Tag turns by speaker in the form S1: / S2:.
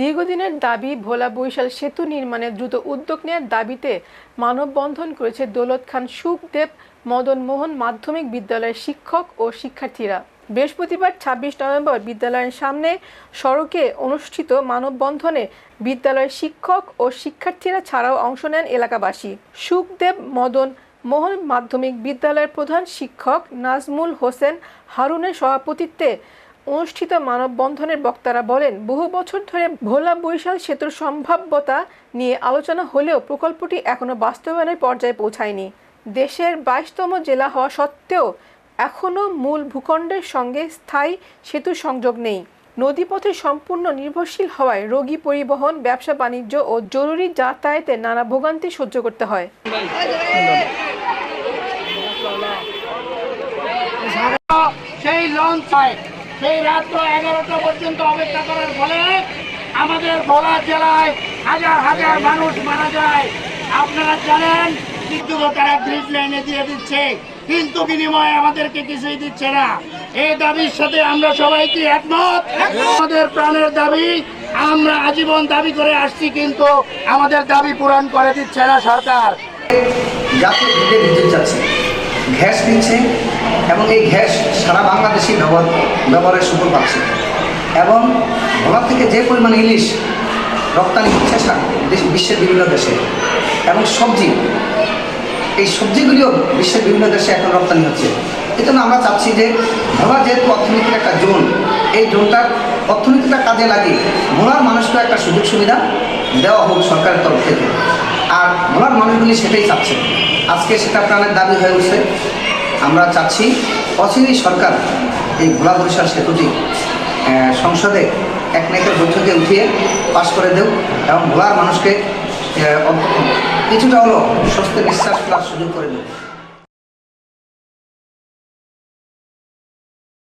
S1: দীর্ঘদিনের দাবি, ভোলা বৈশাল সেতু নির্মাণে দ্রুত উদ্যোগ নেওয়ার দাবিতে মানববন্ধন করেছে দৌলত খান সুখদেব, মদন মোহন মাধ্যমিক বিদ্যালয়ের শিক্ষক ও শিক্ষার্থীরা। বৃহস্পতিবার ছাব্বিশ নভেম্বর বিদ্যালয়ের সামনে সড়কে অনুষ্ঠিত মানববন্ধনে বিদ্যালয়ের শিক্ষক ও শিক্ষার্থীরা ছাড়াও অংশ নেন এলাকাবাসী। সুখদেব, মদন মোহন মাধ্যমিক বিদ্যালয়ের প্রধান শিক্ষক নাজমুল হোসেন হারুনের সভাপতিত্বে অনুষ্ঠিত মানববন্ধনের বক্তারা বলেন, বহু বছর ধরে ভোলা বরিশাল সেতুর সম্ভাব্যতা নিয়ে আলোচনা হলেও প্রকল্পটি এখনও বাস্তবায়নের পর্যায়ে পৌঁছায়নি। দেশের বাইশতম জেলা হওয়া সত্ত্বেও এখনও মূল ভূখণ্ডের সঙ্গে স্থায়ী সেতু সংযোগ নেই। নদীপথে সম্পূর্ণ নির্ভরশীল হওয়ায় রোগী পরিবহন, ব্যবসা বাণিজ্য ও জরুরি যাতায়াতে নানা ভোগান্তি সহ্য করতে হয়।
S2: সেই লঞ্চ হয় সেই রাত্র এগারোটা পর্যন্ত অপেক্ষা করার ফলে আমাদের ভোলা জেলায় হাজার হাজার মানুষ মারা যায়। আপনারা জানেন কিন্তু তারা ব্রিজ লাইনে দিয়ে দিচ্ছে কিন্তু বিনিময়ে আমাদেরকে কিছুই দিচ্ছে না। এই দাবির সাথে আমরা সবাই কি একমত? আমাদের প্রাণের দাবি আমরা আজীবন দাবি করে আসছি কিন্তু আমাদের দাবি পূরণ করে দিচ্ছে না সরকার।
S3: জাতীয় গ্রিডে বিদ্যুৎ যাচ্ছে গ্যাস দিচ্ছে এবং এই গ্যাস সারা বাংলাদেশি ব্যবহার ব্যবহারের সুফল পাচ্ছে। এবং ভোলা থেকে যে পরিমাণ ইলিশ রপ্তানি হচ্ছে বিশ্বের বিভিন্ন দেশে, এবং সবজি, এই সবজিগুলিও বিশ্বের বিভিন্ন দেশে এখন রপ্তানি হচ্ছে। এই জন্য আমরা চাচ্ছি যে ভোলা যেহেতু অর্থনীতির একটা জোন, এই জোনটার অর্থনীতিটা কাজে লাগিয়ে ভোলার মানুষকে একটা সুযোগ সুবিধা দেওয়া হোক সরকারের তরফ থেকে। আর ভোলার মানুষগুলি সেটাই চাচ্ছে। আজকে সেটা প্রাণের দাবি হয়ে উঠছে। আমরা চাচ্ছি অচিরেই সরকার এই ভোলা বরিশাল সেতুটি সংসদে এক নায়কের বৈঠকে উঠিয়ে পাশ করে দেও এবং ভোলার মানুষকে কিছুটা হলো স্বস্তি নিঃশ্বাস ফেলার সুযোগ করে দেব